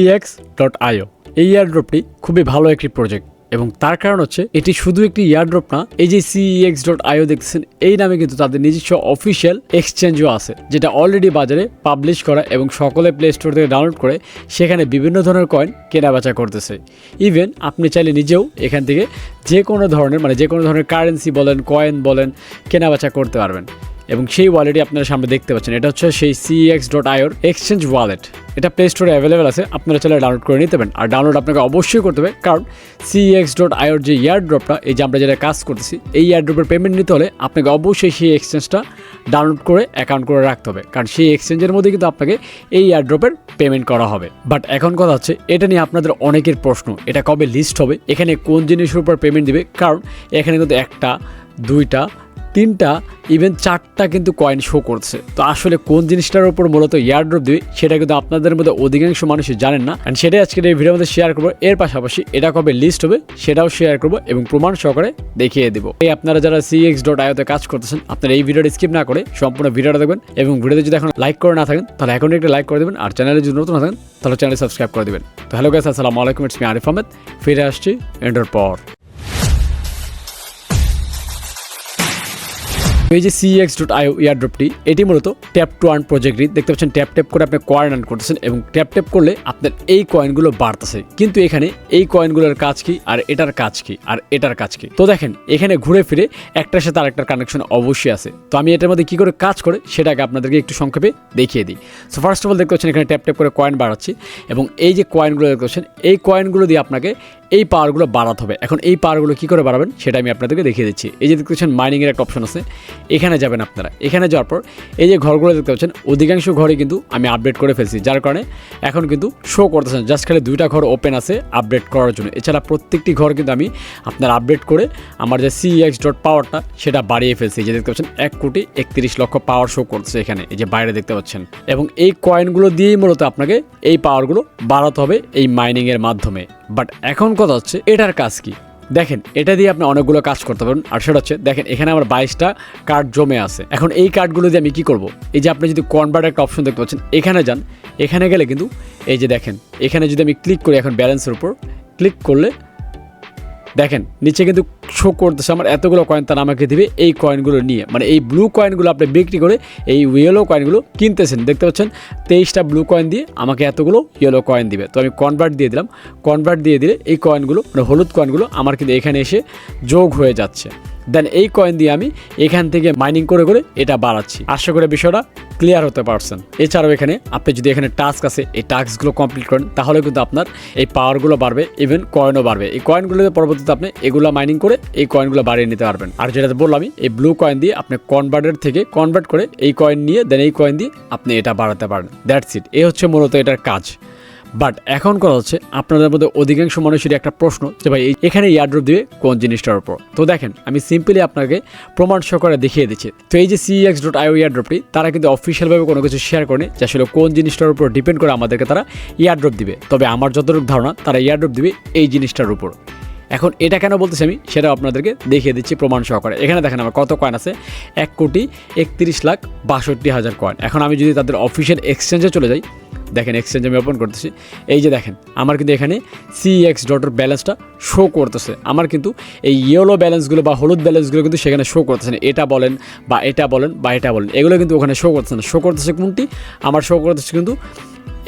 EX dot আইও এই ইয়ারড্রপটি খুবই ভালো একটি প্রজেক্ট এবং তার কারণ হচ্ছে এটি শুধু একটি ইয়ারড্রপ না, এই যে সিএক্স ডট আইও দেখতেছেন, এই নামে কিন্তু তাদের নিজস্ব অফিসিয়াল এক্সচেঞ্জও আছে, যেটা অলরেডি বাজারে পাবলিশ করা এবং সকলে প্লে স্টোর থেকে ডাউনলোড করে সেখানে বিভিন্ন ধরনের কয়েন কেনাবেচা করতেছে। ইভেন আপনি চাইলে নিজেও এখান থেকে যে কোনো ধরনের মানে যে কোনো ধরনের কারেন্সি বলেন কয়েন বলেন, কেনাবেচা করতে পারবেন। এবং সেই ওয়ালেটই আপনারা সামনে দেখতে পাচ্ছেন, এটা হচ্ছে সেই সিএক্স ডট আইওর এক্সচেঞ্জ ওয়ালেট এটা প্লে স্টোরে অ্যাভেলেবেল আছে, আপনারা চাইলে ডাউনলোড করে নিতে পারেন। আর ডাউনলোড আপনাকে অবশ্যই করতে হবে, কারণ সিএক্স ডট আইওর যে ইয়ার ড্রপটা এই যে আমরা যেটা কাজ করতেছি, এই ইয়ার ড্রপের পেমেন্ট নিতে হলে আপনাকে অবশ্যই সেই এক্সচেঞ্জটা ডাউনলোড করে অ্যাকাউন্ট করে রাখতে হবে। কারণ সেই এক্সচেঞ্জের মধ্যে কিন্তু আপনাকে এই ইয়ার ড্রপের পেমেন্ট করা হবে। বাট এখন কথা হচ্ছে, এটা নিয়ে আপনাদের অনেকের প্রশ্ন, এটা কবে লিস্ট হবে, এখানে কোন জিনিসের উপর পেমেন্ট দিবে? কারণ এখানে কিন্তু একটা, দুইটা তিনটা ইভেন চারটা কিন্তু কয়েন শো করছে। তো আসলে কোন জিনিসটার উপর মূলত ইয়ারড্রপ দিবে, সেটা কিন্তু আপনাদের মধ্যে অধিকাংশ মানুষই জানেন না। অ্যান্ড সেটাই আজকের এই ভিডিওর মধ্যে শেয়ার করব। এর পাশাপাশি এটা কবে লিস্ট হবে, সেটাও শেয়ার করব এবং প্রমাণ সহকারে দেখিয়ে দেবো। এই আপনারা যারা সিএক্স ডট আইওতে কাজ করতেছেন, আপনারা এই ভিডিওটা স্কিপ না করে সম্পূর্ণ ভিডিওটা দেখবেন এবং ভিডিওতে যদি এখন লাইক করে না থাকেন, তাহলে এখন একটা লাইক করে দেবেন আর চ্যানেলে যদি নতুন থাকেন, তাহলে চ্যানেল সাবস্ক্রাইব করে দেবেন। তো হ্যালো গাইস আসসালামু আলাইকুম ইটস মি আরিফ আহমেদ ফিরে আসছি এন্ডোর পর এই যে সিএক্স ডট আইও ইয়ারড্রপটি এটি মূলত ট্যাপ টু আর্ন প্রজেক্টটি দেখতে পাচ্ছেন ট্যাপ ট্যাপ করে আপনি কয়েন আর্ন করতেছেন এবং ট্যাপ ট্যাপ করলে আপনার এই কয়েনগুলো বাড়তেছে। কিন্তু এখানে এই কয়েনগুলোর কাজ কি আর এটার কাজ কি আর এটার কাজ কি? তো দেখেন, এখানে ঘুরে ফিরে একটার সাথে আরেকটার কানেকশন অবশ্যই আছে। তো আমি এটার মধ্যে কি করে কাজ করে সেটাকে আপনাদেরকে একটু সংক্ষেপে দেখিয়ে দিই। সো ফার্স্ট অফ অল দেখতে পাচ্ছেন, এখানে ট্যাপ ট্যাপ করে কয়েন বাড়াচ্ছি এবং এই যে কয়েনগুলো দেখতে পাচ্ছেন, এই কয়েনগুলো দিয়ে আপনাকে এই পাওয়ারগুলো বাড়াতে হবে। এখন এই পাওয়ারগুলো কী করে বাড়াবেন সেটা আমি আপনাদেরকে দেখিয়ে দিচ্ছি। এই যে দেখতে পাচ্ছেন মাইনিংয়ের একটা অপশন আছে। এখানে যাবেন আপনারা। এখানে যাওয়ার পর এই যে ঘরগুলো দেখতে পাচ্ছেন, অধিকাংশ ঘরে কিন্তু আমি আপডেট করে ফেলছি। যার কারণে এখন কিন্তু শো করতেছেন জাস্ট খালি দুইটা ঘর ওপেন আছে আপডেট করার জন্য। এছাড়া প্রত্যেকটি ঘর কিন্তু আমি আপনার আপডেট করে আমার যে সিএক্স ডট পাওয়ারটা সেটা বাড়িয়ে ফেলছি। এই যে দেখতে পাচ্ছেন, এক কোটি একত্রিশ লক্ষ পাওয়ার শো করছে এখানে। এই যে বাইরে দেখতে পাচ্ছেন। এবং এই কয়েনগুলো দিয়েই মূলত আপনাকে এই পাওয়ারগুলো বাড়াতে হবে এই মাইনিংয়ের মাধ্যমে। বাট এখন কথা হচ্ছে, এটার কাজ কি? দেখেন, এটা দিয়ে আপনি অনেকগুলো কাজ করতে পারেন আর সেটা হচ্ছে, দেখেন, এখানে আমার বাইশটা কার্ড জমে আছে। এখন এই কার্ডগুলো দিয়ে আমি কি করব? এই যে আপনি যদি কনভার্ট একটা অপশন দেখতে পাচ্ছেন, এখানে যান। এখানে গেলে কিন্তু, এই যে দেখেন, এখানে যদি আমি ক্লিক করি এখন ব্যালেন্সের উপর ক্লিক করলে দেখেন, নিচে কিন্তু শো করতেছে আমার এতগুলো কয়েন তারা আমাকে দিবে এই কয়েনগুলো নিয়ে। মানে এই ব্লু কয়েনগুলো আপনি বিক্রি করে এই ইয়েলো কয়েনগুলো কিনতেছেন। দেখতে পাচ্ছেন, তেইশটা ব্লু কয়েন দিয়ে আমাকে এতগুলো ইয়েলো কয়েন দিবে। তো আমি কনভার্ট দিয়ে দিলাম। কনভার্ট দিয়ে দিলে এই কয়েনগুলো মানে হলুদ কয়েনগুলো আমার কিন্তু এখানে এসে যোগ হয়ে যাচ্ছে। দেন এই কয়েন দিয়ে আমি এখান থেকে মাইনিং করে করে এটা বাড়াচ্ছি। আশা করে বিষয়টা ক্লিয়ার হতে পারছেন। এছাড়াও এখানে আপনি যদি এখানে টাস্ক আছে, এই টাস্কগুলো কমপ্লিট করেন, তাহলে কিন্তু আপনার এই পাওয়ারগুলো বাড়বে ইভেন কয়েনও বাড়বে। এই কয়েনগুলোতে পরবর্তীতে আপনি এগুলো মাইনিং করে এই কয়েনগুলো বাড়িয়ে নিতে পারবেন। আর যেটা বললামই এই ব্লু কয়েন দিয়ে আপনি কনভার্টের থেকে কনভার্ট করে এই কয়েন নিয়ে দেন এই কয়েন দিয়ে আপনি এটা বাড়াতে পারেন। দ্যাটস ইট এ হচ্ছে মূলত এটার কাজ। বাট এখন করা হচ্ছে, আপনাদের মধ্যে অধিকাংশ মানুষেরই একটা প্রশ্ন যে ভাই এখানে ইয়ারড্রপ দিবে কোন জিনিসটার উপর? তো দেখেন, আমি সিম্পলি আপনাকে প্রমাণ সহকারে দেখিয়ে দিচ্ছি। তো এই যে সিএক্স ডট আইও ইয়ারড্রপটি তারা কিন্তু অফিসিয়ালভাবে কোনো কিছু শেয়ার করেনি যে আসলে কোন জিনিসটার উপর ডিপেন্ড করে আমাদেরকে তারা ইয়ারড্রপ দিবে। তবে আমার যতটুকু ধারণা, তারা ইয়ারড্রপ দিবে এই জিনিসটার উপর। এখন এটা কেন বলতেছি আমি সেটা আপনাদেরকে দেখিয়ে দিচ্ছি প্রমাণ সহকারে। এখানে দেখেন আমার কত কয়েন আছে? এক কোটি একত্রিশ লাখ বাষট্টি হাজার কয়েন এখন আমি যদি তাদের অফিসিয়াল এক্সচেঞ্জে চলে যাই দেখেন এক্সচেঞ্জ আমি ওপেন করতেছি। এই যে দেখেন, আমার কিন্তু এখানে সিএক্স ডটের ব্যালেন্সটা শো করতেছে। আমার কিন্তু এই ইয়েলো ব্যালেন্সগুলো বা হলুদ ব্যালেন্সগুলো কিন্তু সেখানে শো করতেছে না। এটা বলেন বা এটা বলেন বা এটা বলেন, এগুলো কিন্তু ওখানে শো করতেছে না। শো করতেছে কোনটি? আমার শো করতেছে কিন্তু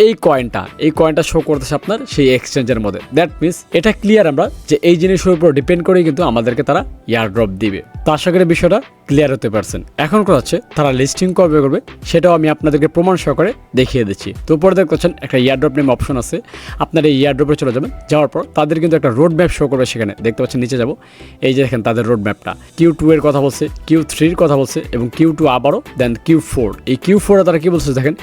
এই কয়েনটা এই কয়েনটা শো করতেছে আপনার সেই এক্সচেঞ্জের মধ্যে। দ্যাট মিনস এটা ক্লিয়ার আমরা যে এই জিনিসের উপর ডিপেন্ড করেই কিন্তু আমাদেরকে তারা ইয়ার ড্রপ দিবে। তো আশা করি বিষয়টা ক্লিয়ার হতে পারছেন। এখন কথা হচ্ছে, তারা লিস্টিং কবে করবে, সেটাও আমি আপনাদেরকে প্রমাণ সহকারে দেখিয়ে দিচ্ছি। তো উপরে দেখতে পাচ্ছেন, একটা ইয়ারড্রপ নেম অপশন আছে। আপনার এই ইয়ারড্রপে চলে যাবেন, যাওয়ার পর তাদের কিন্তু একটা রোড ম্যাপ শো করবে সেখানে। দেখতে পাচ্ছেন, নিচে যাব। এই যে দেখেন, তাদের রোড ম্যাপটা কিউ টু এর কথা বলছে কিউ থ্রির কথা বলছে, এবং কিউ টু আবারও দেন কিউ ফোর এই কিউ ফোরে তারা কি বলছে দেখেন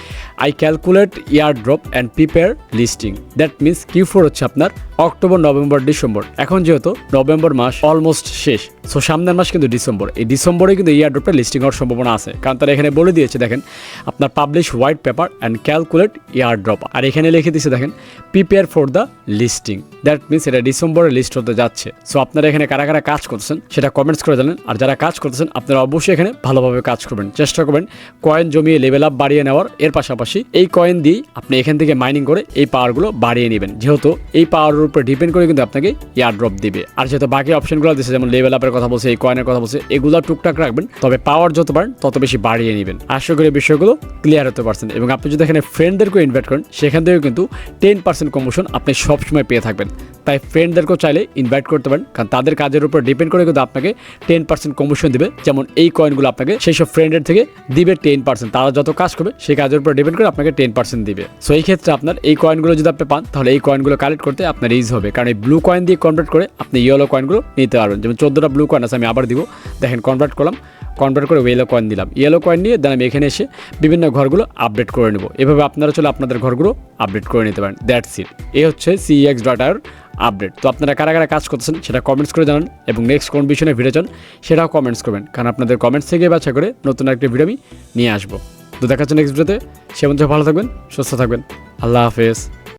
I calculate airdrop and prepare listing that means Q four হচ্ছে আপনার অক্টোবর নভেম্বর ডিসেম্বর এখন যেহেতু নভেম্বর মাস অলমোস্ট শেষ সো সামনের মাস কিন্তু ডিসেম্বর এই ডিসেম্বরে ডিসেম্বরে কিন্তু এই ড্রপটা লিস্টিং হওয়ার সম্ভাবনা আছে। কারণ তারা এখানে বলে দিয়েছে, দেখেন, আপনার publish white paper and calculate airdrop আর এখানে লিখে দিয়েছে, দেখেন prepare for the listing that means এটা ডিসেম্বরে লিস্ট হতে যাচ্ছে। সো আপনারা এখানে কারা কারা কাজ করতেছেন, সেটা কমেন্টস করে জানেন। আর যারা কাজ করতেছেন, আপনারা অবশ্যই এখানে ভালোভাবে কাজ করবেন। চেষ্টা করবেন কয়েন জমিয়ে লেভেল আপ বাড়িয়ে নেওয়ার। এর পাশাপাশি এই কয়েন দিয়ে আপনি এখান থেকে মাইনিং করে এই পাওয়ারগুলো বাড়িয়ে নেবেন। যেহেতু এই পাওয়ারের উপর ডিপেন্ড করে কিন্তু আপনাকে ইয়ার ড্রপ দিবে। আর যেহেতু বাকি অপশনগুলো দিচ্ছে যেমন লেভেল আপের কথা বলছে, এই কয়েনের কথা বলছে, এগুলো টুকটাক রাখবেন, তবে পাওয়ার যত পারেন তত বেশি বাড়িয়ে নেবেন। আশা করি বিষয়গুলো ক্লিয়ার হতে পারছেন এবং আপনি যদি এখানে ফ্রেন্ডদেরকে ইনভাইট করেন, সেখান থেকেও কিন্তু টেন পার্সেন্ট কমিশন আপনি সবসময় পেয়ে থাকবেন। তাই ফ্রেন্ডদেরকেও চাইলে ইনভাইট করতে পারেন, কারণ তাদের কাজের উপর ডিপেন্ড করে কিন্তু আপনাকে টেন পার্সেন্ট কমিশন দেবে। যেমন এই কয়েনগুলো আপনাকে সেই সব ফ্রেন্ডের থেকে দিবে টেন পার্সেন্ট তারা যত কাজ করবে, সেই কাজের উপর ডিপেন্ড করে আপনাকে টেন পার্সেন্ট দিবে। সো এই ক্ষেত্রে আপনার এই কয়েনগুলো যদি আপনি পান, তাহলে এই কয়েনগুলো কালেক্ট করতে আপনার ইজ হবে। কারণ এই ব্লু কয়েন দিয়ে কনভার্ট করে আপনি ইয়েলো কয়েনগুলো নিতে পারবেন। যেমন চোদ্দোটা ব্লু কয়েন আছে, আমি আবার দিব। দেখেন কনভার্ট করলাম। কনভার্ট করে ইয়েলো কয়েন দিলাম। ইয়েলো কয়েন নিয়ে দেন আমি এখানে এসে বিভিন্ন ঘরগুলো আপডেট করে নেব। এভাবে আপনারা চলে আপনাদের ঘরগুলো আপডেট করে নিতে পারেন। দ্যাটস ইট এই হচ্ছে সিএক্স ডটার আপডেট তো আপনারা কারা কারা কাজ করতেছেন সেটা কমেন্টস করে জানান এবং নেক্সট কোন বিষয়ে ভিডিও চান সেটাও কমেন্টস করবেন। কারণ আপনাদের কমেন্টস থেকে বাছা করে নতুন একটা ভিডিও আমি নিয়ে আসব। তো দেখা হচ্ছে নেক্সট ভিডিওতে সে ভালো থাকবেন, সুস্থ থাকবেন। আল্লাহ হাফেজ।